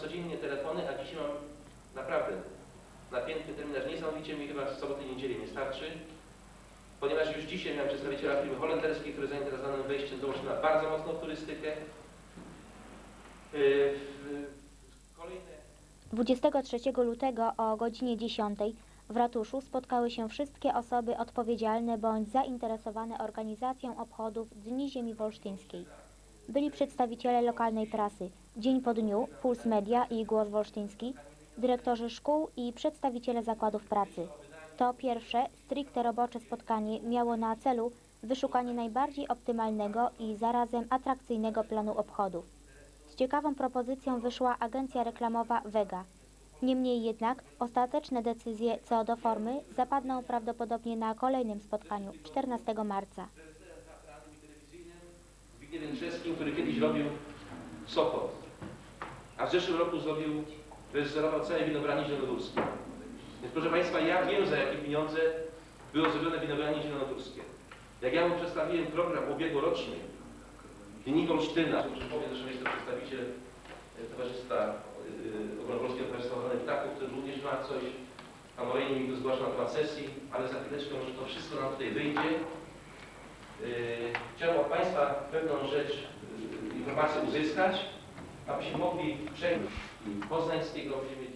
codziennie telefony, a dzisiaj mam naprawdę napięty terminarz. Niesamowicie mi chyba w soboty i niedzieli nie starczy, ponieważ już dzisiaj miałem przedstawiciela firmy holenderskiej, który zainteresowany wejściem do Olsztyna bardzo mocno turystykę. Yy, Kolejne 23 lutego o godzinie 10 w ratuszu spotkały się wszystkie osoby odpowiedzialne bądź zainteresowane organizacją obchodów Dni Ziemi Wolsztyńskiej. Byli przedstawiciele lokalnej prasy, dzień po dniu, Puls Media i Głos Wolsztyński, dyrektorzy szkół i przedstawiciele zakładów pracy. To pierwsze, stricte robocze spotkanie miało na celu wyszukanie najbardziej optymalnego i zarazem atrakcyjnego planu obchodów. Z ciekawą propozycją wyszła agencja reklamowa Vega. Niemniej jednak ostateczne decyzje co do formy zapadną prawdopodobnie na kolejnym spotkaniu 14 marca. Brzeskim, który kiedyś robił Sopot, a w zeszłym roku zrobił, reżyserował całe winobranie zielonogórskie. Więc proszę Państwa, ja wiem za jakie pieniądze było zrobione winobranie zielonogórskie. Jak ja mu przedstawiłem program ubiegłoroczny Dni Olsztyna, przypomnę, że jest to przedstawiciel e, Towarzystwa e, Ogólnopolskiego Towarzystwa Ochrony Ptaków, który również ma coś, a moje mi tu zgłasza na temat sesji, ale za chwileczkę może to wszystko nam tutaj wyjdzie. Chciałem od Państwa pewną rzecz, yy, informację uzyskać, abyśmy mogli przejść i poznańskiego, będziemy